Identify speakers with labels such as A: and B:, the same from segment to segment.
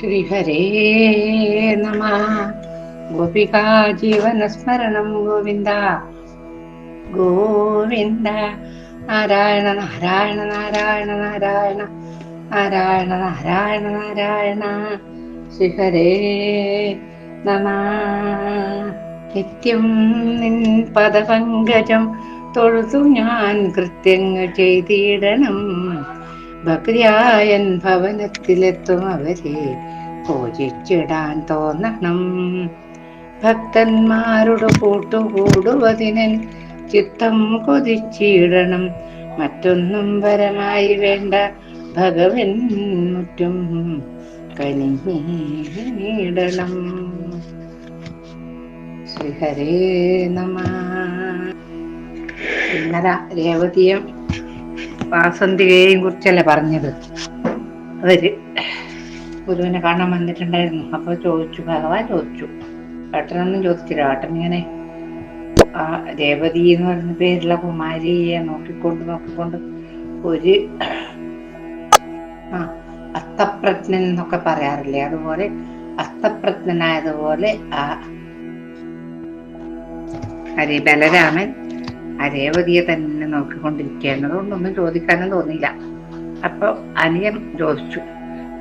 A: ശ്രീഹരേ നമ. ഗോപിക ജീവന സ്മരണം ഗോവിന്ദ. ഗോവിന്ദ നാരായണ നാരായണ നാരായണ നാരായണ നാരായണ നാരായണ നാരായണ. ശ്രീഹരേ നമ. നിത്യം നിൻ പദപങ്കജം തൊഴുതു ഞാൻ കൃത്യങ്ങൾ ചെയ്തിടണം. ഭക്തിയായൻ ഭവനത്തിലെത്തും അവരെ. പൂജിച്ചിടാൻ തോന്നണം. ഭക്തന്മാരുടെ കൂട്ടുകൂടുവതിനൻ ചിത്തം കൊതിച്ചിടണം. മറ്റൊന്നും പരമായി വേണ്ട ഭഗവൻ മുറ്റും കനിഞ്ഞിടണം. ശ്രീഹരേ നമ. ഇന്നലെ രേവതിയും വാസന്തികയെയും കുറിച്ചല്ലേ പറഞ്ഞത്? അവർ ഗുരുവിനെ കാണാൻ വന്നിട്ടുണ്ടായിരുന്നു. അപ്പൊ ചോദിച്ചു ഭഗവാൻ ചോദിച്ചു. ഏട്ടനൊന്നും ചോദിച്ചില്ല. ഏട്ടൻ ഇങ്ങനെ ആ രേവതി എന്ന് പറയുന്ന പേരുള്ള കുമാരിയെ നോക്കിക്കൊണ്ട് നോക്കിക്കൊണ്ട് ഒരു ആ അത്തപ്രജ്ഞൻ എന്നൊക്കെ പറയാറില്ലേ? അതുപോലെ അത്തപ്രജ്ഞനായതുപോലെ ആ ഹരി ബലരാമൻ ആ രേവതിയെ തന്നെ നോക്കിക്കൊണ്ടിരിക്കുകയാണ്. അതുകൊണ്ടൊന്നും ചോദിക്കാനും തോന്നിയില്ല. അപ്പൊ അനിയൻ ചോദിച്ചു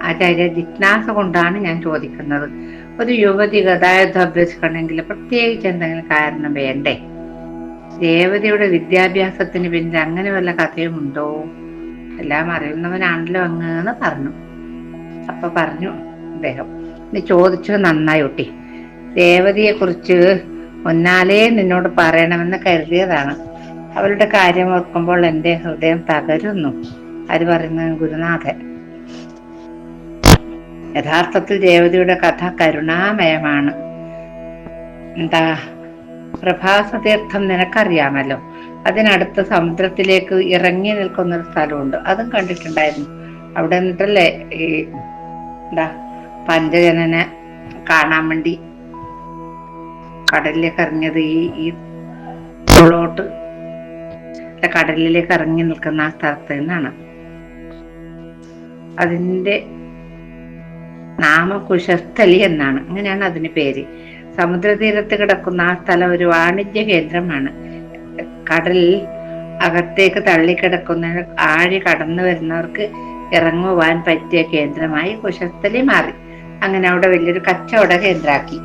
A: ആചാര്യ ജിജ്ഞാസ കൊണ്ടാണ് ഞാൻ ചോദിക്കുന്നത്. ഒരു യുവതി ഗതാഗതം അഭ്യസിക്കണമെങ്കിൽ പ്രത്യേകിച്ച് എന്തെങ്കിലും കാരണം വേണ്ടേ? രേവതിയുടെ വിദ്യാഭ്യാസത്തിന് പിന്നെ അങ്ങനെ വല്ല കഥയും ഉണ്ടോ? എല്ലാം അറിയുന്നവനാണല്ലോ അങ്ങ് എന്ന് പറഞ്ഞു. അപ്പൊ പറഞ്ഞു അദ്ദേഹം നീ ചോദിച്ചത് നന്നായി ഒട്ടി. രേവതിയെ കുറിച്ച് ഒന്നാലേ നിന്നോട് പറയണമെന്ന് കരുതിയതാണ്. അവരുടെ കാര്യം ഓർക്കുമ്പോൾ എന്റെ ഹൃദയം തകരുന്നു. അത് പറയുന്നത് ഗുരുനാഥൻ. യഥാർത്ഥത്തിൽ രേവതിയുടെ കഥ കരുണാമയമാണ്. എന്താ? പ്രഭാസതീർത്ഥം നിനക്കറിയാമല്ലോ. അതിനടുത്ത് സമുദ്രത്തിലേക്ക് ഇറങ്ങി നിൽക്കുന്ന ഒരു സ്ഥലമുണ്ട്. അതും കണ്ടിട്ടുണ്ടായിരുന്നു. അവിടെ നിന്നിട്ടല്ലേ ഈ എന്താ പഞ്ചജനനെ കാണാൻ വേണ്ടി കടലിലേക്ക് ഇറങ്ങിയത് ഈ ഈ കടലിലേക്ക് ഇറങ്ങി നിൽക്കുന്ന ആ സ്ഥലത്ത് നിന്നാണ്. അതിന്റെ നാമകുശസ്ഥലി എന്നാണ്. അങ്ങനെയാണ് അതിന് പേര്. സമുദ്രതീരത്ത് കിടക്കുന്ന ആ സ്ഥലം ഒരു വാണിജ്യ കേന്ദ്രമാണ്. കടലിൽ അകത്തേക്ക് തള്ളിക്കിടക്കുന്ന ആഴി കടന്നു വരുന്നവർക്ക് ഇറങ്ങുവാൻ പറ്റിയ കേന്ദ്രമായി കുശസ്ഥലി മാറി. അങ്ങനെ അവിടെ വലിയൊരു കച്ചവട കേന്ദ്രാക്കി.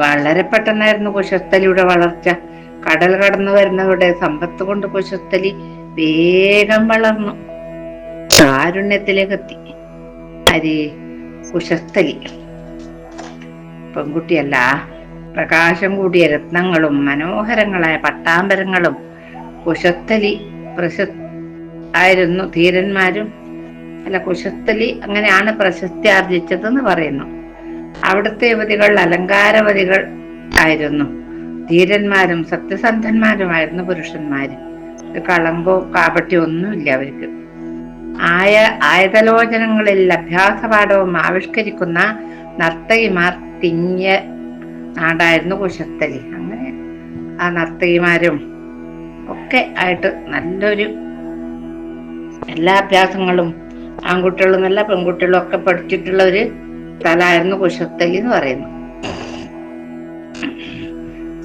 A: വളരെ പെട്ടെന്നായിരുന്നു കുശസ്ഥലിയുടെ വളർച്ച. കടൽ കടന്നു വരുന്നവരുടെ സമ്പത്ത് കൊണ്ട് കുശത്തലി വേഗം വളർന്നു. കാരുണ്യത്തിലേക്ക് എത്തി കുശസ്ഥലി പെൺകുട്ടിയല്ല പ്രകാശം കൂടിയ രത്നങ്ങളും മനോഹരങ്ങളായ പട്ടാമ്പരങ്ങളും കുശസ്തലി പ്രശ ആയിരുന്നു ധീരന്മാരും. അല്ല കുശസ്തലി അങ്ങനെയാണ് പ്രശസ്തി ആർജിച്ചതെന്ന് പറയുന്നു. അവിടുത്തെ യുവതികൾ അലങ്കാരവതികൾ ആയിരുന്നു. ധീരന്മാരും സത്യസന്ധന്മാരുമായിരുന്ന പുരുഷന്മാര്. കളങ്കവും കാപട്യോ ഒന്നുമില്ല അവർക്ക്. ആയ ആയതലോചനങ്ങളിൽ അഭ്യാസപാഠവും ആവിഷ്കരിക്കുന്ന നർത്തകിമാർ തിങ്ങിയ നാടായിരുന്നു കുശത്തലി. അങ്ങനെ ആ നർത്തകിമാരും ഒക്കെ ആയിട്ട് നല്ലൊരു എല്ലാ അഭ്യാസങ്ങളും ആൺകുട്ടികളും നല്ല പെൺകുട്ടികളും ഒക്കെ പഠിച്ചിട്ടുള്ള ഒരു സ്ഥലമായിരുന്നു കുശത്തലി എന്ന് പറയുന്നു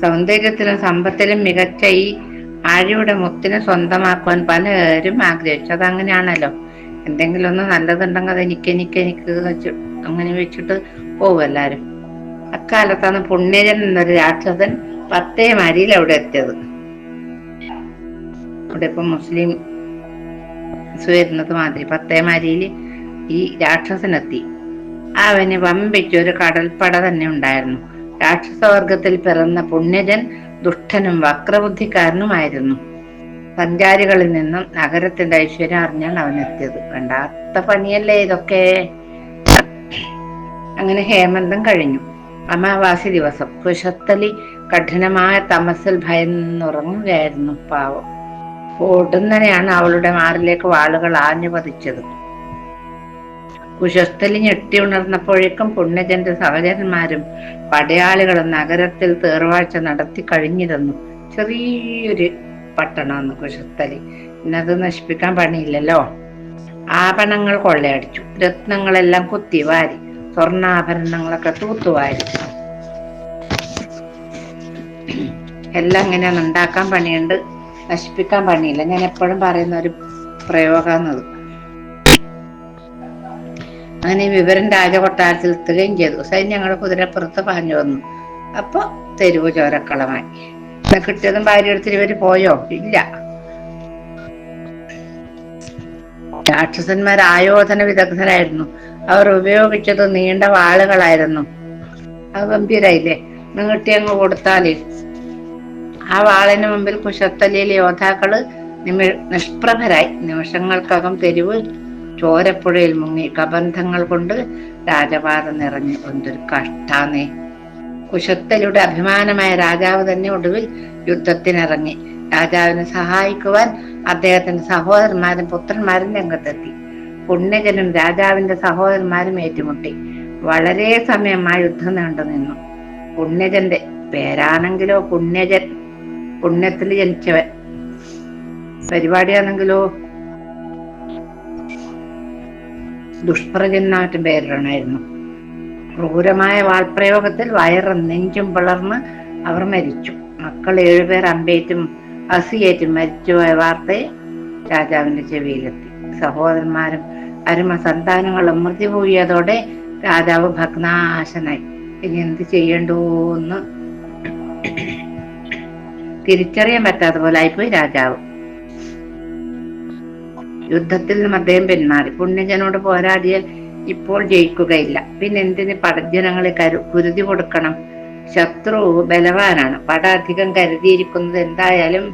A: സൗന്ദര്യത്തിലും സമ്പത്തിലും മികച്ച ഈ ആഴിയുടെ മുത്തിനെ സ്വന്തമാക്കുവാൻ പലരും ആഗ്രഹിച്ചു. അതങ്ങനെയാണല്ലോ. എന്തെങ്കിലും ഒന്ന് നല്ലതുണ്ടെങ്കിൽ അത് എനിക്ക് എനിക്ക് എനിക്ക് വെച്ച് അങ്ങനെ വെച്ചിട്ട് പോകും എല്ലാരും. അക്കാലത്താണ് പുണ്യജൻ എന്നൊരു രാക്ഷസൻ പത്തേ മരിയിൽ അവിടെ എത്തിയത്. അവിടെ ഇപ്പൊ മുസ്ലിം വരുന്നത് മാതിരി പത്തേ മരിയിൽ ഈ രാക്ഷസനെത്തി അവന് വമ്പിച്ചൊരു കടൽപ്പട തന്നെ ഉണ്ടായിരുന്നു. രാക്ഷസവർഗത്തിൽ പിറന്ന പുണ്യജൻ ദുഷ്ടനും വക്രബുദ്ധിക്കാരനുമായിരുന്നു. സഞ്ചാരികളിൽ നിന്നും നഗരത്തിന്റെ ഐശ്വര്യം അറിഞ്ഞാണ് അവനെത്തിയത്. വേണ്ടാത്ത പണിയല്ലേ ഇതൊക്കെ? അങ്ങനെ ഹേമന്തം കഴിഞ്ഞു. അമാവാസി ദിവസം കുശത്തലി കഠിനമായ തമസിൽ ഭയന്നുറങ്ങുകയായിരുന്നു പാവം. ഓടുന്നനെയാണ് അവളുടെ മാറിലേക്ക് വാളുകൾ ആഞ്ഞു പതിച്ചത് കുശസ്ഥലി ഞെട്ടി ഉണർന്നപ്പോഴേക്കും പുണ്യജന്റെ സഹചരന്മാരും പടയാളികളും നഗരത്തിൽ തേർവാഴ്ച നടത്തി കഴിഞ്ഞിരുന്നു. ചെറിയൊരു പട്ടണമാണ് കുശസ്ഥലി. ഇന്നത് നശിപ്പിക്കാൻ പണിയില്ലല്ലോ. ആഭരണങ്ങൾ കൊള്ളയടിച്ചു. രത്നങ്ങളെല്ലാം കുത്തിവാരി സ്വർണാഭരണങ്ങളൊക്കെ തൂത്തുവാരി എല്ലാം ഇങ്ങനെയാണ് ഉണ്ടാക്കാൻ പണിയുണ്ട്. നശിപ്പിക്കാൻ പണിയില്ല. ഞാൻ എപ്പോഴും പറയുന്ന ഒരു പ്രയോഗമാണത് അങ്ങനെ വിവരം രാജകൊട്ടാരത്തിൽ എത്തുകയും ചെയ്തു. സൈന്യങ്ങളുടെ കുതിരപ്പുറത്ത് പാഞ്ഞു വന്നു. അപ്പൊ തെരുവ് ചോരക്കളമായി. കിട്ടിയതും ഭാര്യ എടുത്തിട്ട് ഇവർ പോയോ? ഇല്ല. രാക്ഷസന്മാർ ആയോധന വിദഗ്ധരായിരുന്നു. അവർ ഉപയോഗിച്ചത് നീണ്ട വാളുകളായിരുന്നു. അത് ഗംഭീരായില്ലേ? നീട്ടി അങ്ങ് കൊടുത്താൽ. ആ വാളിന് മുമ്പിൽ കുശത്തലിയിലെ യോദ്ധാക്കൾ നിമി നിഷ്പ്രഭരായി. നിമിഷങ്ങൾക്കകം തെരുവ് ചോരപ്പുഴയിൽ മുങ്ങി കബന്ധങ്ങൾ കൊണ്ട് രാജപാത നിറഞ്ഞു എന്തൊരു കഷ്ടാന്നേ. കുശത്തലുടെ അഭിമാനമായ രാജാവ് തന്നെ ഒടുവിൽ യുദ്ധത്തിനിറങ്ങി. രാജാവിനെ സഹായിക്കുവാൻ അദ്ദേഹത്തിന്റെ സഹോദരന്മാരും പുത്രന്മാരും രംഗത്തെത്തി. പുണ്യജനും രാജാവിന്റെ സഹോദരന്മാരും ഏറ്റുമുട്ടി. വളരെ സമയം ആ യുദ്ധം നീണ്ടു നിന്നു. പുണ്യജന്റെ പേരാണെങ്കിലോ പുണ്യജൻ പുണ്യത്തിൽ ജനിച്ചവൻ. പരിപാടിയാണെങ്കിലോ ദുഷ്പ്രജന്മാറ്റും പേരിടണമായിരുന്നു ക്രൂരമായ വാൾപ്രയോഗത്തിൽ വയറും നെഞ്ചും പിളർന്ന് അവർ മരിച്ചു. മക്കൾ ഏഴുപേർ അമ്പേറ്റും അസിയേറ്റും മരിച്ചുപോയ വാർത്തയെ രാജാവിന്റെ ചെവിയിലെത്തി. സഹോദരന്മാരും അരുമ സന്താനങ്ങളും മൃത്യുപോയതോടെ രാജാവ് ഭഗ്നാശനായി. ഇനി എന്ത് ചെയ്യണ്ടോ ചെയ്യണ്ടോന്ന് തിരിച്ചറിയാൻ പറ്റാത്ത പോലെ ആയിപ്പോയി രാജാവ്. യുദ്ധത്തിൽ നിന്നും അദ്ദേഹം പിന്മാറി പുണ്യജനോട് പോരാടിയ ഇപ്പോൾ ജയിക്കുകയില്ല. പിന്നെ എന്തിന് പടജനങ്ങളെ കരു കുരുതി കൊടുക്കണം? ശത്രു ബലവാനാണ്. പട അധികം കരുതിയിരിക്കുന്നത് എന്തായാലും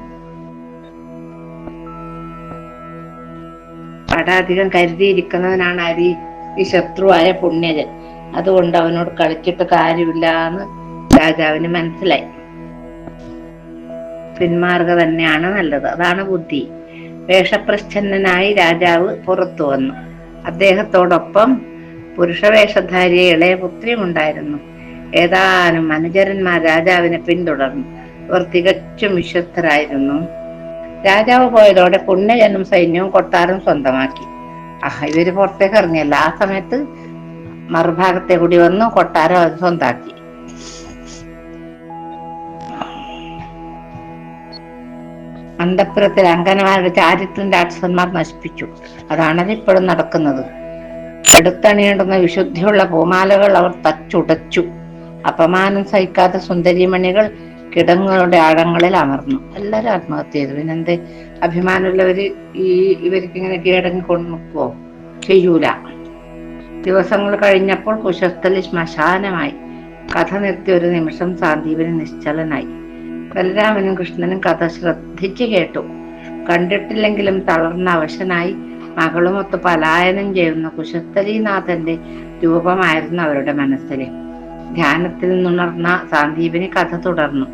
A: പട അധികം കരുതിയിരിക്കുന്നവനാണ് അരി ഈ ശത്രുവായ പുണ്യജൻ. അതുകൊണ്ട് അവനോട് കളിച്ചിട്ട് കാര്യമില്ല എന്ന് രാജാവിന് മനസ്സിലായി. പിന്മാറുക തന്നെയാണ് നല്ലത്. അതാണ് ബുദ്ധി. വേഷപ്രച്ഛന്നനായി രാജാവ് പുറത്തു വന്നു. അദ്ദേഹത്തോടൊപ്പം പുരുഷവേഷധാരിയെ ഇളയ പുത്രിയുമുണ്ടായിരുന്നു ഏതാനും അനുചരന്മാർ രാജാവിനെ പിന്തുടർന്നു. അവർ തികച്ചും വിശ്വസ്തരായിരുന്നു. രാജാവ് പോയതോടെ പുണ്യജനും സൈന്യവും കൊട്ടാരം സ്വന്തമാക്കി. ആഹ് ഇവർ പുറത്തേക്ക് ഇറങ്ങിയല്ല. ആ സമയത്ത് മറുഭാഗത്തെ കൂടി വന്നു കൊട്ടാരം അത് സ്വന്താക്കി. അന്തപ്പുരത്തിൽ അങ്കനമാരുടെ ചാരിത്രം രാക്ഷസന്മാർ നശിപ്പിച്ചു. അതാണത് ഇപ്പോഴും നടക്കുന്നത്. എടുത്തണിയേണ്ടുന്ന വിശുദ്ധിയുള്ള പൂമാലകൾ അവർ തച്ചുടച്ചു. അപമാനം സഹിക്കാത്ത സുന്ദരിമണികൾ കിടങ്ങുകളുടെ ആഴങ്ങളിൽ അമർന്നു. എല്ലാവരും ആത്മഹത്യ ചെയ്തു. പിന്നെന്ത് അഭിമാനമുള്ളവര് ഈ ഇവർക്ക് ഇങ്ങനെ കീഴടങ്ങി കൊണ്ടു നിൽക്കുവോ ചെയ്യൂല. ദിവസങ്ങൾ കഴിഞ്ഞപ്പോൾ കുശസ്ഥലി ശ്മശാനമായി കഥ നിർത്തിയ ഒരു നിമിഷം സാന്ദീപന് നിശ്ചലനായി. ബലരാമനും കൃഷ്ണനും കഥ ശ്രദ്ധിച്ചു കേട്ടു. കണ്ടിട്ടില്ലെങ്കിലും തളർന്ന അവശനായി. മകളുമൊത്ത് പലായനം ചെയ്യുന്ന കുശത്തലീനാഥന്റെ രൂപമായിരുന്നു അവരുടെ മനസ്സിൽ ധ്യാനത്തിൽ നിന്നുണർന്ന സാന്ദീപിനി കഥ തുടർന്നു.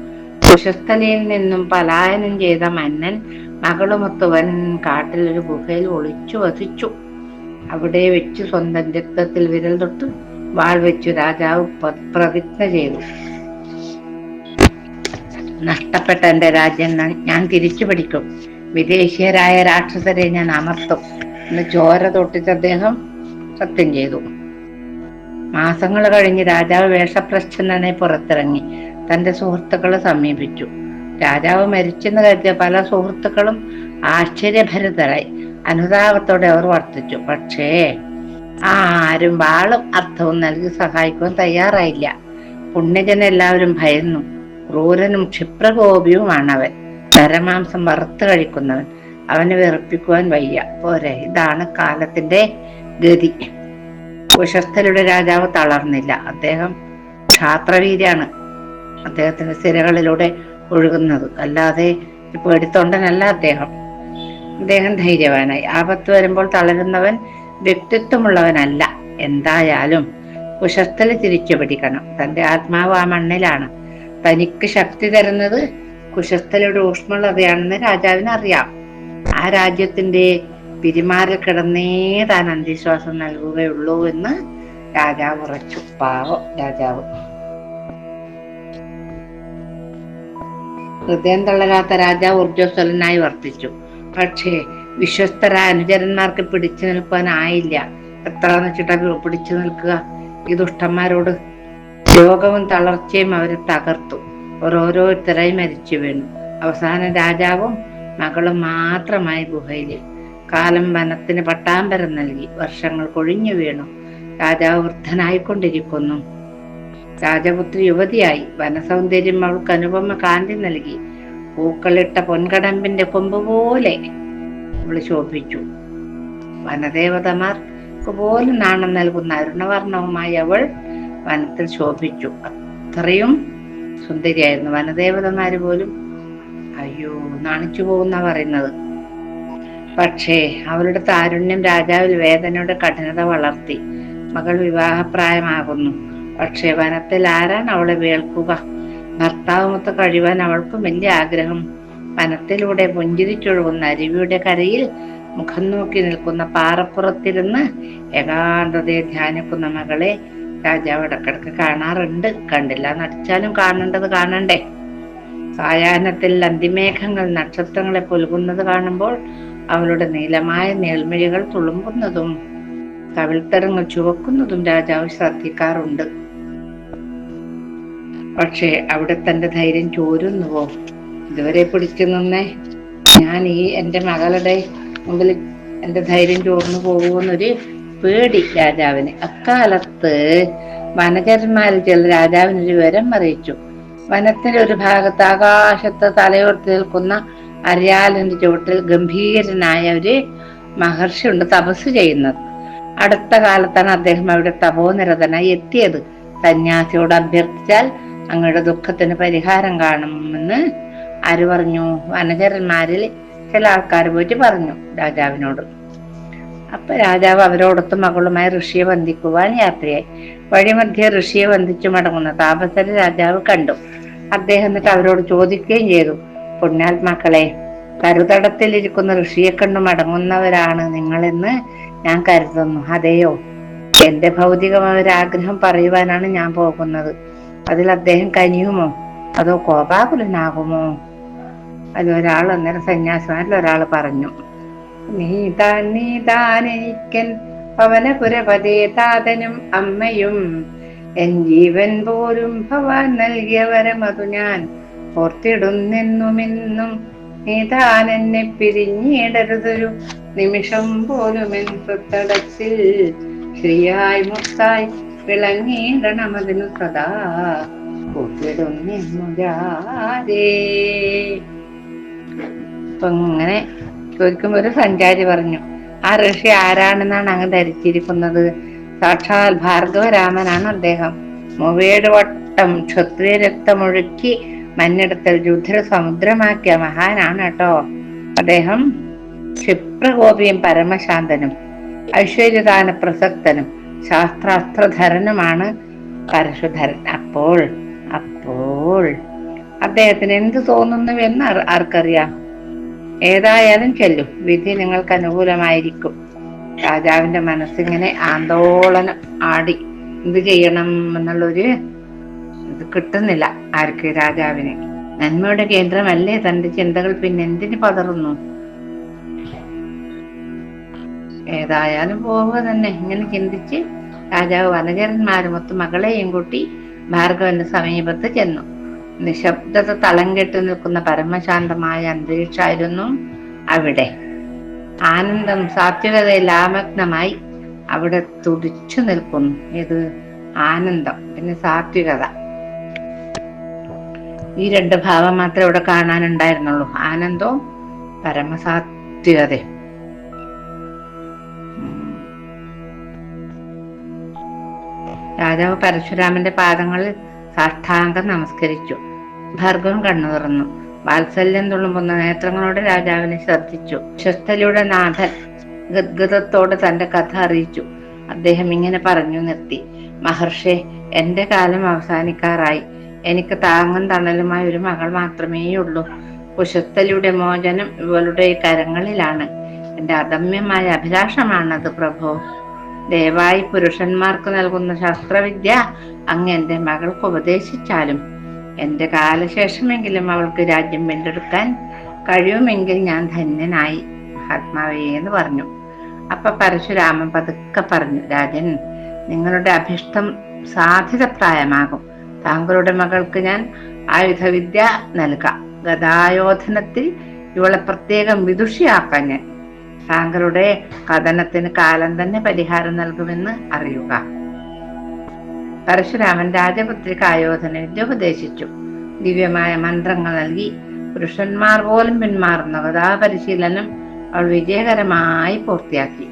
A: കുശസ്ഥലിയിൽ നിന്നും പലായനം ചെയ്ത മന്നൻ മകളുമൊത്ത് വൻ കാട്ടിൽ ഒരു ഗുഹയിൽ ഒളിച്ചു വസിച്ചു. അവിടെ വെച്ചു സ്വന്തം രക്തത്തിൽ വിരൽ തൊട്ട്. വാൾ വെച്ചു രാജാവ് പ്രതിജ്ഞ ചെയ്തു. നഷ്ടപ്പെട്ട എന്റെ രാജ്യം ഞാൻ തിരിച്ചു പിടിക്കും. വിദേശീയരായ രാക്ഷസരെ ഞാൻ അമർത്തും. എന്ന് ചോര തൊട്ടിച്ച് അദ്ദേഹം സത്യം ചെയ്തു. മാസങ്ങൾ കഴിഞ്ഞ് രാജാവ് വേഷപ്രശ്നനെ പുറത്തിറങ്ങി. തന്റെ സുഹൃത്തുക്കളെ സമീപിച്ചു. രാജാവ് മരിച്ചെന്ന് കരുതിയ പല സുഹൃത്തുക്കളും ആശ്ചര്യഭരിതരായി. അനുതാപത്തോടെ അവർ വർത്തിച്ചു. പക്ഷേ ആരും വാളും അർത്ഥവും നൽകി സഹായിക്കുവാൻ തയ്യാറായില്ല. പുണ്യജനെല്ലാവരും ഭയന്നു. ക്രൂരനും ക്ഷിപ്രകോപിയുമാണ് അവൻ പരമാംസം വറുത്ത് കഴിക്കുന്നവൻ. അവനെ വെറുപ്പിക്കുവാൻ വയ്യ. പോരെ ഇതാണ് കാലത്തിന്റെ ഗതി. കുശസ്ഥരുടെ രാജാവ് തളർന്നില്ല. അദ്ദേഹം ക്ഷാത്രവീര്യാണ്. അദ്ദേഹത്തിന്റെ സിരകളിലൂടെ ഒഴുകുന്നത്. അല്ലാതെ പേടിത്തൊണ്ടനല്ല അദ്ദേഹം. അദ്ദേഹം ധൈര്യവാനായി. ആപത്ത് വരുമ്പോൾ തളരുന്നവൻ വ്യക്തിത്വമുള്ളവനല്ല. എന്തായാലും കുശസ്ഥല തിരിച്ചു പിടിക്കണം. തന്റെ ആത്മാവ് ആ മണ്ണിലാണ്. തനിക്ക് ശക്തി തരുന്നത് കുശസ്ഥലയുടെ ഊഷ്മളതയാണെന്ന് രാജാവിന് അറിയാം ആ രാജ്യത്തിന്റെ പിരിമാറിൽ കിടന്നേ താൻ അന്ത്യശ്വാസം നൽകുകയുള്ളൂ എന്ന് രാജാവ് ഉറച്ചു. പാവം രാജാവ്. ഹൃദയം തളരാത്ത രാജാവ് ഊർജസ്വലനായി വർത്തിച്ചു. പക്ഷേ വിശ്വസ്തരായ അനുചരന്മാർക്ക് പിടിച്ചു നിൽക്കാനായില്ല എത്ര വെച്ചിട്ടാ പിടിച്ചു നിൽക്കുക? ഈ ദുഷ്ടന്മാരോട് രോഗവും തളർച്ചയും അവരെ തകർത്തു. ഓരോരുത്തരായി മരിച്ചു വീണു. അവസാന രാജാവും മകളും മാത്രമായി ഗുഹയിൽ കാലം വനത്തിന് പട്ടാമ്പരം നൽകി. വർഷങ്ങൾ കൊഴിഞ്ഞു വീണു. രാജാവ് വൃദ്ധനായിക്കൊണ്ടിരിക്കുന്നു. രാജപുത്രി യുവതിയായി. വനസൗന്ദര്യം അവൾക്ക് അനുപമ കാന്തി നൽകി. പൂക്കളിട്ട പൊൻകടമ്പിന്റെ കൊമ്പ് പോലെ അവൾ ശോഭിച്ചു. വനദേവതമാർക്ക് പോലും നാണം നൽകുന്ന അരുണവർണവുമായി അവൾ വനത്തിൽ ശോഭിച്ചു. അത്രയും സുന്ദരിയായിരുന്നു. വനദേവതമാര് പോലും അയ്യോ നാണിച്ചു പോകുന്ന പറയുന്നത്. പക്ഷേ അവരുടെ താരുണ്യം രാജാവിൽ വേദനയുടെ കഠിനത വളർത്തി. മകൾ വിവാഹപ്രായമാകുന്നു. പക്ഷേ വനത്തിൽ ആരാണ് അവളെ വേൾക്കുക? ഭർത്താവുമൊത്ത് കഴിവാൻ അവൾക്കും വലിയ ആഗ്രഹം. വനത്തിലൂടെ പുഞ്ചിരിച്ചൊഴുകുന്ന അരുവിയുടെ കരയിൽ മുഖം നോക്കി നിൽക്കുന്ന പാറപ്പുറത്തിരുന്ന് ഏകാന്തതയെ ധ്യാനിക്കുന്ന മകളെ രാജാവ് ഇടക്കിടക്ക് കാണാറുണ്ട്. കണ്ടില്ല നടിച്ചാലും കാണേണ്ടത് കാണണ്ടേ? സായാഹ്നത്തിൽ അന്തിമേഘങ്ങൾ നക്ഷത്രങ്ങളെ പുലുകുന്നത് കാണുമ്പോൾ അവളുടെ നീലമായ നേൽമിഴികൾ തുളുമ്പുന്നതും കവിൾത്തരങ്ങൾ ചുവക്കുന്നതും രാജാവ് ശ്രദ്ധിക്കാറുണ്ട്. പക്ഷേ അവിടെ തന്റെ ധൈര്യം ചോരുന്നുവോ? ഇതുവരെ പിടിച്ചു നിന്നേ. ഞാൻ ഈ എന്റെ മകളുടെ മുമ്പിൽ എന്റെ ധൈര്യം ചോർന്നു പോകുമെന്നൊരു പേടി രാജാവിന് അക്കാലത്ത് വനചരന്മാരിൽ ചില രാജാവിനൊരു വിവരം അറിയിച്ചു. വനത്തിന്റെ ഒരു ഭാഗത്ത് ആകാശത്ത് തലയോർത്ത് നിൽക്കുന്ന അരിയാലിന്റെ ചുവട്ടിൽ ഗംഭീരനായ ഒരു മഹർഷി ഉണ്ട് തപസ് ചെയ്യുന്നത്. അടുത്ത കാലത്താണ് അദ്ദേഹം അവിടെ തപോനിരതനായി എത്തിയത്. സന്യാസിയോട് അഭ്യർത്ഥിച്ചാൽ അങ്ങയുടെ ദുഃഖത്തിന് പരിഹാരം കാണുമെന്ന് ആര് പറഞ്ഞു? വനചരന്മാരിൽ ചില ആൾക്കാർ പോയിട്ട് പറഞ്ഞു രാജാവിനോട്. അപ്പൊ രാജാവ് അവരോടൊത്ത് മകളുമായി ഋഷിയെ വന്ദിക്കുവാൻ യാത്രയായി. വഴിമധ്യ ഋഷിയെ വന്ദിച്ചു മടങ്ങുന്ന താപസരെ രാജാവ് കണ്ടു. അദ്ദേഹം എന്നിട്ട് അവരോട് ചോദിക്കുകയും ചെയ്തു പുണ്യാത്മാക്കളെ കരുതടത്തിലിരിക്കുന്ന ഋഷിയെ കണ്ടു മടങ്ങുന്നവരാണ് നിങ്ങളെന്ന് ഞാൻ കരുതുന്നു. അതെയോ? എന്റെ ഭൗതികമായ ഒരു ആഗ്രഹം പറയുവാനാണ് ഞാൻ പോകുന്നത്. അതിൽ അദ്ദേഹം കനിയുമോ? അതോ കോപാകുലനാകുമോ? അതിലൊരാൾ അന്നേരം സന്യാസിമാരിൽ ഒരാൾ പറഞ്ഞു. നീതാൻ നീതാനെനിക്കൻ പവനപുരപതേ താതനും അമ്മയും. എൻ ജീവൻ പോലും ഭവാൻ നൽകിയ വരമതു ഞാൻ ഓർത്തിടുന്നെന്നുമെന്നും നീതാൻ എന്നെ പിരിഞ്ഞിടരുതൊരു നിമിഷം പോലും എൻ പുത്തടത്തിൽ ശ്രീയായി മുത്തായി വിളങ്ങിയിടണമതിനു സദാ കൂട്ടിടുന്നെന്നു ജാരേ അപ്പൊ ചോദിക്കുമ്പോ ഒരു സഞ്ചാരി പറഞ്ഞു ആ ഋഷി ആരാണെന്നാണ് അങ്ങ് ധരിച്ചിരിക്കുന്നത്? സാക്ഷാൽ ഭാർഗവരാമനാണ് അദ്ദേഹം. മുവേട് വട്ടം ക്ഷത്രിയ രക്തമൊഴുക്കി മഞ്ഞെടുത്ത രുദ്ര സമുദ്രമാക്കിയ മഹാനാണ് കേട്ടോ. അദ്ദേഹം ക്ഷിപ്രകോപിയും പരമശാന്തനും ഐശ്വര്യദാന പ്രസക്തനും ശാസ്ത്രാസ്ത്രധരനുമാണ് പരശുധരൻ. അപ്പോൾ അപ്പോൾ അദ്ദേഹത്തിന് എന്ത് തോന്നുന്നു എന്ന് ആർക്കറിയാം. ഏതായാലും ചെല്ലും. വിധി നിങ്ങൾക്ക് അനുകൂലമായിരിക്കും. രാജാവിന്റെ മനസ്സിങ്ങനെ ആന്തോളനം ആടി എന്ത് ചെയ്യണം എന്നുള്ളൊരു ഇത് കിട്ടുന്നില്ല ആർക്ക് രാജാവിന്. നന്മയുടെ കേന്ദ്രമല്ലേ? തന്റെ ചിന്തകൾ പിന്നെ എന്തിന് പതറുന്നു? ഏതായാലും പോവുക തന്നെ. ഇങ്ങനെ ചിന്തിച്ച് രാജാവ് വനചരന്മാരും വനചരന്മാരുമൊത്ത് മകളെയും കൂട്ടി ഭാർഗവന്റെ സമീപത്ത് ചെന്നു. നിശബ്ദത തളം കെട്ടി നിൽക്കുന്ന പരമശാന്തമായ അന്തരീക്ഷമായിരുന്നു അവിടെ. ആനന്ദം സാത്വികതയിൽ ആമഗ്നമായി അവിടെ തുടിച്ചു നിൽക്കുന്നു. ഇത് ആനന്ദം പിന്നെ സാത്വികത. ഈ രണ്ട് ഭാവം മാത്രമേ ഇവിടെ കാണാനുണ്ടായിരുന്നുള്ളൂ. ആനന്ദവും പരമസാത്വികതയും. രാജാവ് പരശുരാമന്റെ പാദങ്ങളിൽ സാഷ്ടാംഗം നമസ്കരിച്ചു. ഭാർഗവൻ കണ്ണു തുറന്നു. വാത്സല്യം തുളുമ്പുന്ന നേത്രങ്ങളോടെ രാജാവിനെ ശ്രദ്ധിച്ചു. വിശ്വസ്തലിയുടെ നാഥൻ ഗദ്ഗതത്തോടെ തന്റെ കഥ അറിയിച്ചു. അദ്ദേഹം ഇങ്ങനെ പറഞ്ഞു നിർത്തി. മഹർഷെ എന്റെ കാലം അവസാനിക്കാറായി. എനിക്ക് താങ്ങും തണലുമായ ഒരു മകൾ മാത്രമേയുള്ളൂ. കുശത്തലിയുടെ മോചനം ഇവളുടെ കരങ്ങളിലാണ്. എന്റെ അദമ്യമായ അഭിലാഷമാണത് പ്രഭു. ദയവായി പുരുഷന്മാർക്ക് നൽകുന്ന ശാസ്ത്രവിദ്യ അങ്ങ് എന്റെ മകൾക്ക് ഉപദേശിച്ചാലും എന്റെ കാലശേഷമെങ്കിലും അവൾക്ക് രാജ്യം വീണ്ടെടുക്കാൻ കഴിയുമെങ്കിൽ ഞാൻ ധന്യനായി മഹാത്മാവേ എന്ന് പറഞ്ഞു. അപ്പൊ പരശുരാമൻ പതുക്കെ പറഞ്ഞു രാജൻ നിങ്ങളുടെ അഭിഷ്ടം സാധ്യതപ്രായമാകും. താങ്കളുടെ മകൾക്ക് ഞാൻ ആയുധവിദ്യ നൽകാം. ഗതായോധനത്തിൽ ഇവളെ പ്രത്യേകം വിദുഷിയാക്കാൻ ഞാൻ. താങ്കളുടെ കഥനത്തിന് കാലം തന്നെ പരിഹാരം നൽകുമെന്ന് അറിയുക. പരശുരാമൻ രാജപുത്രിക്ക് ആയോധന വിദ്യ ഉപദേശിച്ചു. ദിവ്യമായ മന്ത്രങ്ങൾ നൽകി പുരുഷന്മാർ പോലും പിന്മാറുന്ന കഥാപരിശീലനം അവൾ വിജയകരമായി പൂർത്തിയാക്കി.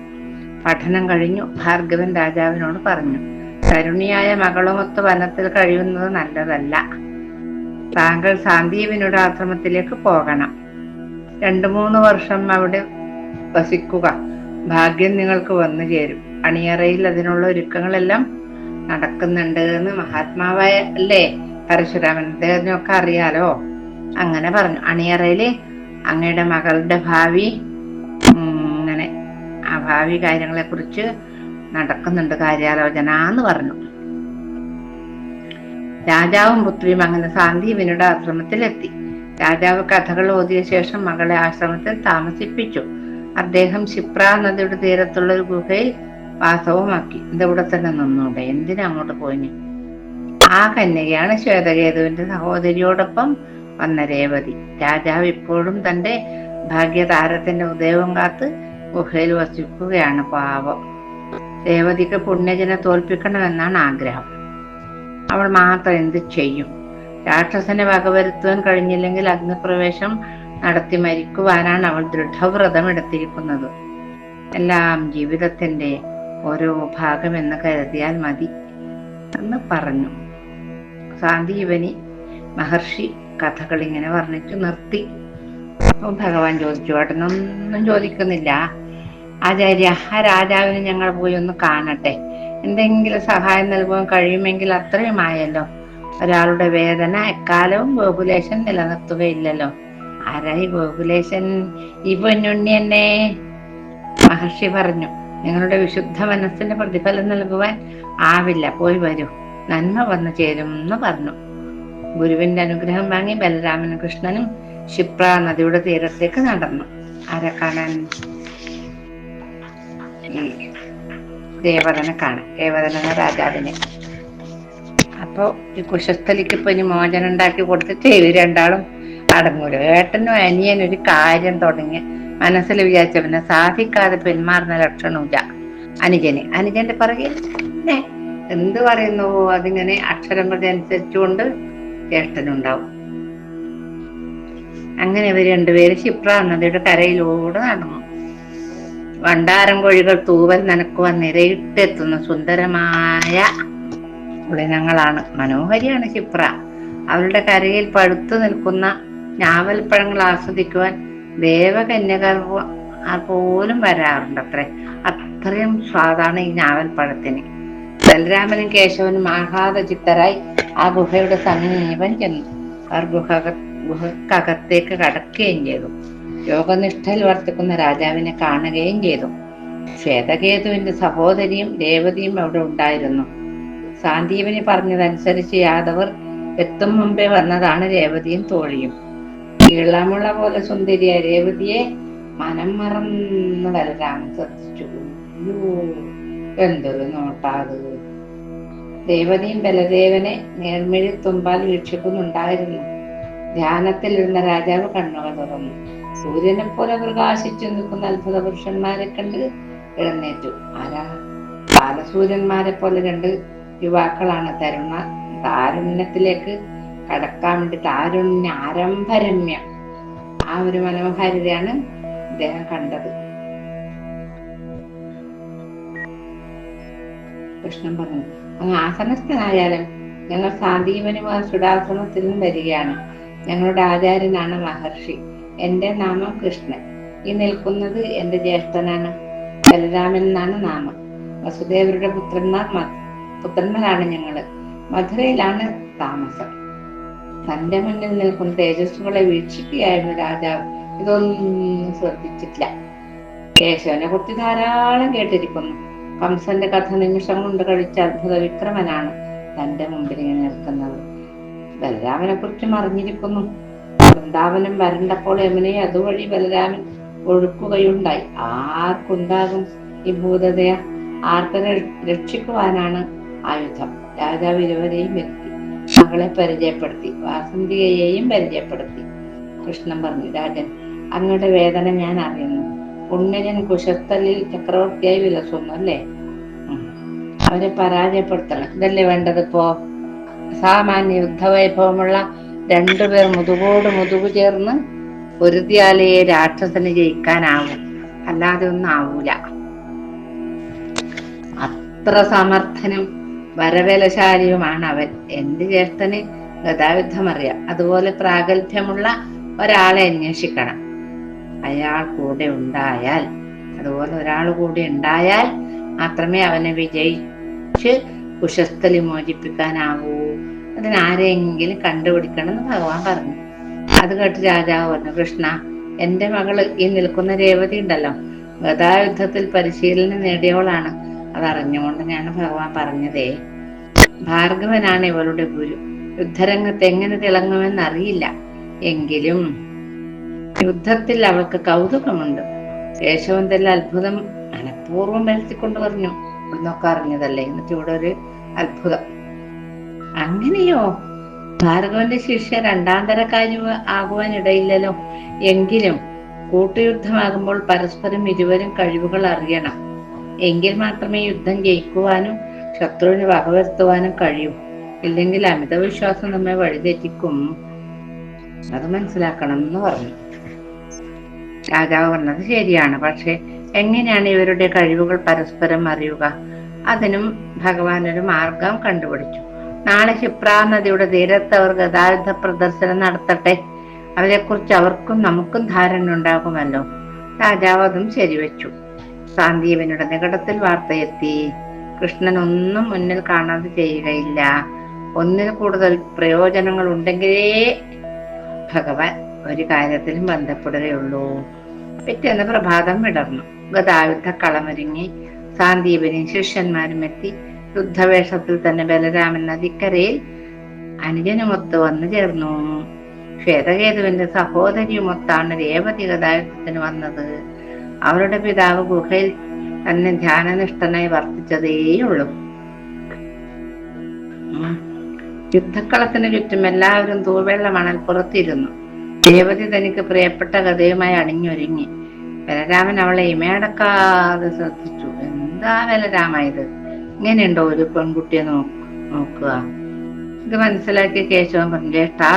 A: പഠനം കഴിഞ്ഞു ഭാർഗവൻ രാജാവിനോട് പറഞ്ഞു കരുണിയായ മകളുമൊത്ത് വനത്തിൽ കഴിയുന്നത് നല്ലതല്ല. താങ്കൾ സാന്ദീപിനുടെ ആശ്രമത്തിലേക്ക് പോകണം. രണ്ടു മൂന്ന് വർഷം അവിടെ വസിക്കുക. ഭാഗ്യം നിങ്ങൾക്ക് വന്നു ചേരും അണിയറയിൽ അതിനുള്ള ഒരുക്കങ്ങളെല്ലാം നടക്കുന്നുണ്ട് എന്ന് മഹാത്മാവായ അല്ലേ? പരശുരാമൻ അദ്ദേഹത്തിനൊക്കെ അറിയാലോ? അങ്ങനെ പറഞ്ഞു. അണിയറയിൽ അങ്ങയുടെ മകളുടെ ഭാവി അങ്ങനെ ആ ഭാവി കാര്യങ്ങളെ കുറിച്ച് നടക്കുന്നുണ്ട് കാര്യാലോചന എന്ന് പറഞ്ഞു. രാജാവും പുത്രിയും അങ്ങനെ സാന്ദീപിനുടെ ആശ്രമത്തിലെത്തി. രാജാവ് കഥകൾ ഓതിയ ശേഷം മകളെ ആശ്രമത്തിൽ താമസിപ്പിച്ചു. അദ്ദേഹം ക്ഷിപ്ര നദിയുടെ തീരത്തുള്ള ഒരു ഗുഹയിൽ വാസവുമാക്കി ഇതിവിടെ തന്നെ നിന്നൂടെ എന്തിനാ അങ്ങോട്ട് പോയിന്? ആ കന്യകയാണ് ശ്വേതകേതുവിന്റെ സഹോദരിയോടൊപ്പം വന്ന രേവതി. രാജാവ് ഇപ്പോഴും തന്റെ ഭാഗ്യതാരത്തിന്റെ ഉദയവും കാത്ത് ഗുഹയിൽ വസിക്കുകയാണ് പാവം. രേവതിക്ക് പുണ്യജനെ തോൽപ്പിക്കണമെന്നാണ് ആഗ്രഹം. അവൾ മാത്രം എന്ത് ചെയ്യും? രാക്ഷസനെ വകവരുത്തുവാൻ കഴിഞ്ഞില്ലെങ്കിൽ അഗ്നിപ്രവേശം നടത്തി മരിക്കുവാനാണ് അവൾ ദൃഢവ്രതം എടുത്തിരിക്കുന്നത് എല്ലാം ജീവിതത്തിന്റെ ഓരോ ഭാഗമെന്ന് കരുതിയാൽ മതി എന്ന് പറഞ്ഞു. സാന്ദീപനി മഹർഷി കഥകൾ ഇങ്ങനെ പറഞ്ഞിട്ട് നിർത്തി. അപ്പം ഭഗവാൻ ചോദിച്ചു ഏട്ടനൊന്നും ചോദിക്കുന്നില്ല. ആചാര്യ ആ രാജാവിനെ ഞങ്ങൾ പോയി ഒന്ന് കാണട്ടെ. എന്തെങ്കിലും സഹായം നൽകുവാൻ കഴിയുമെങ്കിൽ അത്രയും ആയല്ലോ ഒരാളുടെ വേദന എക്കാലവും ഗോകുലേശൻ നിലനിർത്തുകയില്ലല്ലോ. ആരായി ഗോകുലേശൻ? ഈ പൊന്നുണ്ണി എന്നെ മഹർഷി പറഞ്ഞു നിങ്ങളുടെ വിശുദ്ധ മനസ്സിന് പ്രതിഫലം നൽകുവാൻ ആവില്ല. പോയി വരൂ. നന്മ വന്നു ചേരും എന്ന് പറഞ്ഞു. ഗുരുവിന്റെ അനുഗ്രഹം വാങ്ങി ബലരാമനും കൃഷ്ണനും ക്ഷിപ്ര നദിയുടെ തീരത്തേക്ക് നടന്നു. ആരെ കാണാൻ? ദേവതനെ കാണാൻ. ദേവതനെന്ന രാജാവിനെ. അപ്പൊ ഈ കുശസ്ഥലിക്ക് ഇപ്പൊ ഇനി മോചനം ഉണ്ടാക്കി കൊടുത്തിട്ട് ഇവർ രണ്ടാളും അടങ്ങൂല. ഏട്ടനും അനിയനും ഒരു കാര്യം തുടങ്ങി. മനസ്സിൽ വിചാരിച്ചവന് സാധിക്കാതെ പിന്മാറുന്ന ലക്ഷണമില്ല അനുജന് അനുജന്റെ പറയ എന്ത് പറയുന്നു? അതിങ്ങനെ അക്ഷരം പ്രതി അനുസരിച്ചുകൊണ്ട് ജ്യേഷ്ഠനുണ്ടാവും അങ്ങനെ ഇവർ രണ്ടുപേര് ക്ഷിപ്ര നദിയുടെ കരയിലൂടെ നടന്നു. വണ്ടാരം കോഴികൾ തൂവൽ നനക്കുവാൻ നിരയിട്ടെത്തുന്ന സുന്ദരമായ ഉളിനങ്ങളാണ് മനോഹരിയാണ് ക്ഷിപ്ര. അവരുടെ കരയിൽ പഴുത്തു നിൽക്കുന്ന ഞാവൽപ്പഴങ്ങൾ ആസ്വദിക്കുവാൻ ദേവകന്യകർ പോലും വരാറുണ്ട് അത്രേ അത്രയും സ്വാദാണ് ഈ ഞാവൽപ്പഴത്തിന് ബലരാമനും കേശവനും ആഹ്ലാദ ചിത്തരായി ആ ഗുഹയുടെ സമീപം ചെന്നു. അവർ ഗുഹ ഗുഹക്കകത്തേക്ക് കടക്കുകയും ചെയ്തു. യോഗനിഷ്ഠയിൽ വർത്തിക്കുന്ന രാജാവിനെ കാണുകയും ചെയ്തു. ശ്വേതകേതുവിന്റെ സഹോദരിയും രേവതിയും അവിടെ ഉണ്ടായിരുന്നു. സാന്ദീപനി പറഞ്ഞതനുസരിച്ച് യാദവർ എത്തും മുമ്പേ വന്നതാണ് രേവതിയും തോഴിയും. ഇളമുള്ള പോലെ സുന്ദരിയായ രേവതിയെ മനം മറന്ന് ബലരാമൻ ശ്രദ്ധിച്ചു. അയ്യോ എന്തൊരു നോട്ടാത് ദേവതയും ബലദേവനെ നേർമിഴി തുമ്പാൽ വീക്ഷിക്കുന്നുണ്ടായിരുന്നു. ധ്യാനത്തിലിരുന്ന രാജാവ് കണ്ണുകൾ തുറന്നു. സൂര്യനെ പോലെ പ്രകാശിച്ചു നിൽക്കുന്ന അത്ഭുത പുരുഷന്മാരെ കണ്ട് എഴുന്നേറ്റു. ആരാ? ബാലസൂര്യന്മാരെ പോലെ രണ്ട് യുവാക്കളാണ്. തരുണ താരുണ്യത്തിലേക്ക് കടക്കാൻ വേണ്ടി താരുണ്യ ആരംഭരമ്യം. ആ ഒരു മനോഹാരിതയാണ് അദ്ദേഹം കണ്ടത്. കൃഷ്ണൻ പറഞ്ഞു അങ്ങ് ആസനസ്ഥനായാലും ഞങ്ങൾ സാന്ദീപനുമായ സുഡാസനത്തിൽ നിന്നും വരികയാണ്. ഞങ്ങളുടെ ആചാര്യനാണ് മഹർഷി. എന്റെ നാമം കൃഷ്ണൻ. ഈ നിൽക്കുന്നത് എന്റെ ജ്യേഷ്ഠനാണ്. ബലരാമൻ എന്നാണ് നാമം. വസുദേവരുടെ പുത്രന്മാർ പുത്രന്മാരാണ് ഞങ്ങൾ. മധുരയിലാണ് താമസം. തന്റെ മുന്നിൽ നിൽക്കുന്ന തേജസ്സുകളെ വീക്ഷിക്കുകയായിരുന്നു രാജാവ്. ഇതൊന്നും ശ്രദ്ധിച്ചിട്ടില്ല. കേശവനെ കുറിച്ച് ധാരാളം കേട്ടിരിക്കുന്നു. കംസന്റെ കഥ നിമിഷം കൊണ്ട് കഴിച്ച അത്ഭുത വിക്രമനാണ് തന്റെ മുമ്പിൽ ഇങ്ങനെ നിൽക്കുന്നത്. ബലരാമനെ കുറിച്ചും അറിഞ്ഞിരിക്കുന്നു വൃന്ദാവനം വരണ്ടപ്പോൾ യമുനയെ അതുവഴി ബലരാമൻ ഒഴുക്കുകയുണ്ടായി. ആർക്കുണ്ടാകും ഈ ഭൂതതയ ആർത്തനെ രക്ഷിക്കുവാനാണ് ആയുധം? രാജാവ് ഇരുവരെയും മകളെ പരിചയപ്പെടുത്തി. വാസന്തികയെയും പരിചയപ്പെടുത്തി. കൃഷ്ണൻ പറഞ്ഞു രാജൻ അങ്ങയുടെ വേദന ഞാൻ അറിയുന്നു. ഉണ്ണയൻ കുശത്തലിൽ ചക്രവർത്തിയായി വിലസുന്നു അല്ലേ. അവരെ പരാജയപ്പെടുത്തണം. ഇതല്ലേ വേണ്ടത് ഇപ്പോ? സാമാന്യ യുദ്ധവൈഭവമുള്ള രണ്ടുപേർ മുതുകോട് മുതുകു ചേർന്ന് ഒരുതിയാലയെ രാക്ഷസന് ജയിക്കാനാവും. അല്ലാതെ ഒന്നും ആവൂല അത്ര സമർത്ഥനും വരവേലശാലിയുമാണ് അവൻ എന്റെ ജ്യേഷ്ഠന് ഗതായുദ്ധം അറിയാം അതുപോലെ പ്രാഗൽഭ്യമുള്ള ഒരാളെ അന്വേഷിക്കണം. അയാൾ കൂടെ ഉണ്ടായാൽ അതുപോലെ ഒരാൾ കൂടെ ഉണ്ടായാൽ മാത്രമേ അവനെ വിജയിച്ച് കുശസ്ഥലി മോചിപ്പിക്കാനാവൂ അതിനാരെങ്കിലും കണ്ടുപിടിക്കണം എന്ന് ഭഗവാൻ പറഞ്ഞു. അത് കേട്ട് രാജാവ് പറഞ്ഞു കൃഷ്ണ എന്റെ മകൾ ഈ നിൽക്കുന്ന രേവതി ഉണ്ടല്ലോ. ഗതായുദ്ധത്തിൽ പരിശീലനം നേടിയവളാണ്. അതറിഞ്ഞുകൊണ്ട് ഞാൻ ഭഗവാൻ പറഞ്ഞതേ ഭാർഗവനാണ് ഇവളുടെ ഗുരു. യുദ്ധരംഗത്ത് എങ്ങനെ തിളങ്ങുമെന്ന് അറിയില്ല. എങ്കിലും യുദ്ധത്തിൽ അവൾക്ക് കൗതുകമുണ്ട്. കേശവന്തല്ല അത്ഭുതം മനഃപൂർവം വരുത്തിക്കൊണ്ട് പറഞ്ഞു. എന്നൊക്കെ അറിഞ്ഞതല്ലേ? എന്നിട്ട് ഇവിടെ ഒരു അത്ഭുതം. അങ്ങനെയോ? ഭാർഗവന്റെ ശിഷ്യ രണ്ടാം തരക്കാരി ആകുവാൻ ഇടയില്ലല്ലോ എങ്കിലും കൂട്ടുയുദ്ധമാകുമ്പോൾ പരസ്പരം ഇരുവരും കഴിവുകൾ അറിയണം. എങ്കിൽ മാത്രമേ യുദ്ധം ജയിക്കുവാനും ശത്രുവിന് വകവരുത്തുവാനും കഴിയൂ. ഇല്ലെങ്കിൽ അമിത വിശ്വാസം നമ്മെ വഴിതെറ്റിക്കും. അത് മനസ്സിലാക്കണം എന്ന് പറഞ്ഞു. രാജാവ് പറഞ്ഞത് ശരിയാണ്. പക്ഷെ എങ്ങനെയാണ് ഇവരുടെ കഴിവുകൾ പരസ്പരം അറിയുക? അതിനും ഭഗവാൻ ഒരു മാർഗം കണ്ടുപിടിച്ചു. നാളെ ക്ഷിപ്ര നദിയുടെ തീരത്ത് അവർ ഗതാഗത പ്രദർശനം നടത്തട്ടെ. അവരെക്കുറിച്ച് അവർക്കും നമുക്കും ധാരണ ഉണ്ടാകുമല്ലോ. രാജാവ് അതും ശരിവെച്ചു. സാന്ദീപനുടെ നികടത്തിൽ വാർത്തയെത്തി. കൃഷ്ണൻ ഒന്നും മുന്നിൽ കാണാതെ ചെയ്യുകയില്ല. ഒന്നിൽ കൂടുതൽ പ്രയോജനങ്ങൾ ഉണ്ടെങ്കിലേ ഭഗവാൻ ഒരു കാര്യത്തിലും ബന്ധപ്പെടുകയുള്ളൂ. പിറ്റേന്ന് പ്രഭാതം വിടർന്നു. ഗതായുദ്ധ കളമൊരുങ്ങി. സാന്ദീപനും ശിഷ്യന്മാരും എത്തി. യുദ്ധവേഷത്തിൽ തന്നെ ബലരാമൻ നദിക്കരയിൽ അനുജനുമൊത്ത് വന്നു ചേർന്നു. ശ്വേതകേതുവിന്റെ സഹോദരിയുമൊത്താണ് രേവതി ഗതാഗതത്തിന് വന്നത്. അവരുടെ പിതാവ് ഗുഹയിൽ തന്നെ ധ്യാനനിഷ്ഠനായി വർത്തിച്ചതേയുള്ളൂ. യുദ്ധക്കളത്തിന് ചുറ്റും എല്ലാവരും തൂവെള്ള മണൽ പുറത്തിരുന്നു. ദേവതി തനിക്ക് പ്രിയപ്പെട്ട കഥയുമായി അണിഞ്ഞൊരുങ്ങി. ബലരാമൻ അവളെ ഇമയടക്കാതെ ശ്രദ്ധിച്ചു. എന്താ ബലരാമ ഇത് ഇങ്ങനെയുണ്ടോ ഒരു പെൺകുട്ടിയെ നോക്കുക? ഇത് മനസ്സിലാക്കിയ കേശവൻ പറഞ്ഞു ജ്യേഷ്ഠാ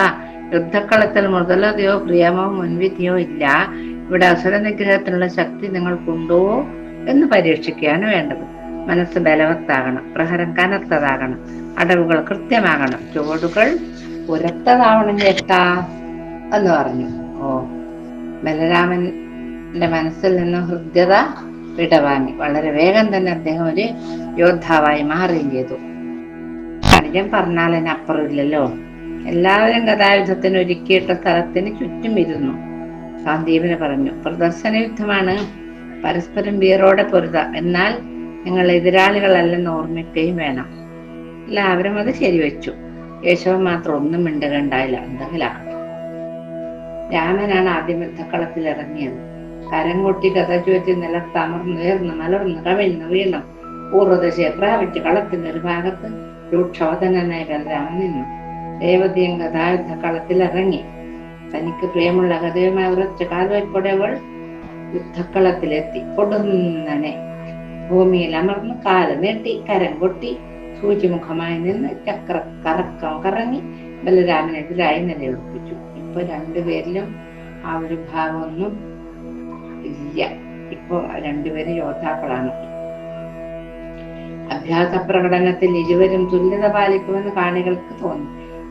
A: യുദ്ധക്കളത്തിൽ മുതലതയോ പ്രിയമോ മുൻവിധിയോ ഇല്ല. ഇവിടെ അസുര നിഗ്രഹത്തിനുള്ള ശക്തി നിങ്ങൾക്കുണ്ടോ എന്ന് പരീക്ഷിക്കുകയാണ് വേണ്ടത്. മനസ്സ് ബലവത്താകണം പ്രഹരം കനത്തതാകണം അടവുകൾ കൃത്യമാകണം ചുവടുകൾ ഉരത്തതാവണം ചേട്ടാ എന്ന് പറഞ്ഞു. ഓ ബലരാമന്റെ മനസ്സിൽ നിന്ന് ഹൃദ്യത വിടവാങ്ങി. വളരെ വേഗം തന്നെ അദ്ദേഹം ഒരു യോദ്ധാവായി മാറുകയും ചെയ്തു. കാര്യം പറഞ്ഞാൽ അതിനപ്പുറം ഇല്ലല്ലോ. എല്ലാവരും ഗതായുധത്തിന് ഒരുക്കിയിട്ട സ്ഥലത്തിന് ചുറ്റും ഇരുന്നു സന്ദീപിന് പറഞ്ഞു പ്രദർശന യുദ്ധമാണ് പരസ്പരം വീറോടെ പൊരുത. എന്നാൽ നിങ്ങൾ എതിരാളികളല്ലെന്ന് ഓർമ്മിക്കുകയും വേണം. എല്ലാവരും അത് ശരിവെച്ചു. യേശവൻ മാത്രം ഒന്നും മിണ്ടുകണ്ടായില്ല എന്തെങ്കിലാകട്ടെ രാമനാണ് ആദ്യം യുദ്ധക്കളത്തിൽ ഇറങ്ങിയത്. കരം കൊട്ടി കഥ ചുവറ്റി നിലത്തമർന്നുയർന്ന് മലർന്ന് കവിഞ്ഞു വീണു. പൂർവദശയെ പ്രാപിച്ച് കളത്തിന്റെ ഒരു ഭാഗത്ത് രൂക്ഷോധനായി ബലരാമൻ നിന്നു. ദേവതയും കളത്തിൽ ഇറങ്ങി. തനിക്ക് പ്രിയമുള്ള ഹൃദയമായ ഉറച്ച കാൽവയ്പ്പോടെ അവൾ യുദ്ധക്കളത്തിലെത്തി. കൊടുന്നനെ ഭൂമിയിൽ അമർന്ന് കാൽ നീട്ടി കരം കൊട്ടി സൂചിമുഖമായി നിന്ന് ചക്ര കറക്കം കറങ്ങി ബലരാമനെതിരായി നിലയുറപ്പിച്ചു ഇപ്പൊ രണ്ടുപേരിലും ആ ഒരു ഭാവമൊന്നും ഇല്ല. ഇപ്പൊ രണ്ടുപേരും യോദ്ധാക്കളാണ്. അഭ്യാസ പ്രകടനത്തിൽ ഇരുവരും തുല്യത പാലിക്കുമെന്ന് കാണികൾക്ക് തോന്നി.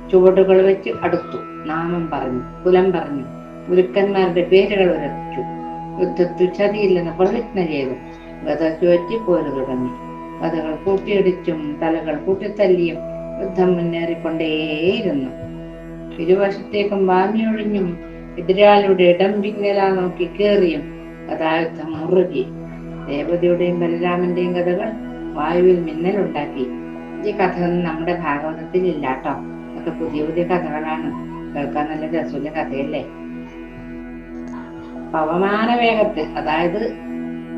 A: ചുവടുകൾ വെച്ച് അടുത്തു. നാമം പറഞ്ഞു കുലം പറഞ്ഞു. ഗുരുക്കന്മാരുടെ പേരുകൾ ഉരപ്പിച്ചു യുദ്ധത്തിൽ ചതിയില്ലെന്ന് പ്രതിജ്ഞ ചെയ്തു ഗത ചുവറ്റി പോര് തുടങ്ങി. കഥകൾ കൂട്ടിയിടിച്ചും തലകൾ കൂട്ടിത്തല്ലിയും യുദ്ധം മുന്നേറിക്കൊണ്ടേയിരുന്നു. ഇരുവശത്തേക്കും വാങ്ങിയൊഴിഞ്ഞും എതിരാളിയുടെ ഇടം പിന്നലാ നോക്കി കേറിയും കഥായുദ്ധം മുറുകി. ദേവതയുടെയും ബലരാമന്റെയും കഥകൾ വായുവിൽ മിന്നലുണ്ടാക്കി. ഈ കഥ നമ്മുടെ ഭാഗവതത്തിൽ ഇല്ലാട്ടോ അതൊക്കെ പുതിയ പുതിയ കഥകളാണ്. കേൾക്കാൻ നല്ല രസമുള്ള കഥയല്ലേ? പവമാന വേഗത്തിൽ അതായത്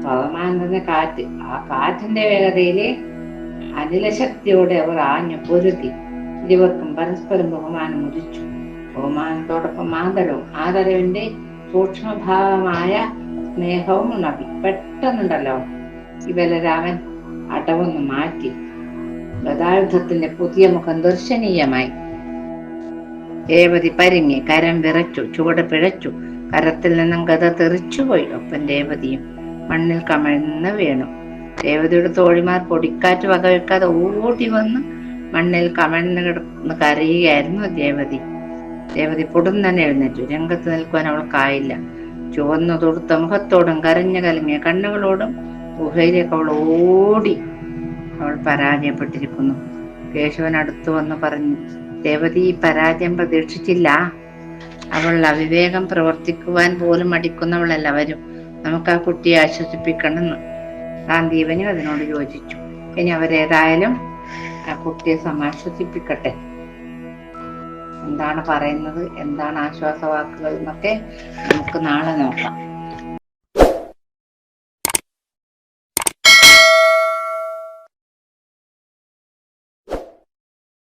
A: പവമാന കാറ്റ് ആ കാറ്റിന്റെ വേഗതയിൽ അനിലശക്തിയോടെ അവർ ആഞ്ഞു പൊരുതി. ഇരുവർക്കും പരസ്പരം ബഹുമാനം ഉദിച്ചു. ബഹുമാനത്തോടൊപ്പം ആദരവും ആദരവിന്റെ സൂക്ഷ്മഭാവമായ സ്നേഹവും ഉണർത്തി പെട്ടെന്നുണ്ടല്ലോ ഈ ബലരാമൻ അടവൊന്ന് മാറ്റി. ഗതായുധത്തിന്റെ പുതിയ മുഖം ദർശനീയമായി. രേവതി പരിങ്ങി കരം വിറച്ചു ചുവട് പിഴച്ചു കരത്തിൽ നിന്നും കഥ തെറിച്ചുപോയി ഒപ്പം രേവതിയും മണ്ണിൽ കമഴ്ന്ന് വീണു. രേവതിയുടെ തോഴിമാർ പൊടിക്കാറ്റ് വകവെക്കാതെ ഓടി വന്ന് മണ്ണിൽ കമഴ്ന്ന് കിടന്ന് കരയുകയായിരുന്നു രേവതി. രേവതി പൊടുന്നനെ എഴുന്നേറ്റു. രംഗത്ത് നിൽക്കുവാൻ അവൾക്കായില്ല ചുവന്നു തൊടുത്ത മുഖത്തോടും കരഞ്ഞു കലങ്ങിയ കണ്ണുകളോടും ഗുഹയിലേക്ക് അവൾ ഓടി. അവൾ പരാജയപ്പെട്ടിരിക്കുന്നു. കേശവൻ അടുത്തു വന്ന് പറഞ്ഞു രേവതി പരാജയം പ്രതീക്ഷിച്ചില്ല. അവൾ അവിവേകം പ്രവർത്തിക്കുവാൻ പോലും മടിക്കുന്നവളെല്ലാവരും നമുക്ക് ആ കുട്ടിയെ ആശ്വസിപ്പിക്കണമെന്ന് ഗാന്ധീവനും അതിനോട് യോജിച്ചു. ഇനി അവരേതായാലും ആ കുട്ടിയെ സമാശ്വസിപ്പിക്കട്ടെ എന്താണ് പറയുന്നത്? എന്താണ് ആശ്വാസവാക്കുകൾ എന്നൊക്കെ നമുക്ക് നാളെ നോക്കാം.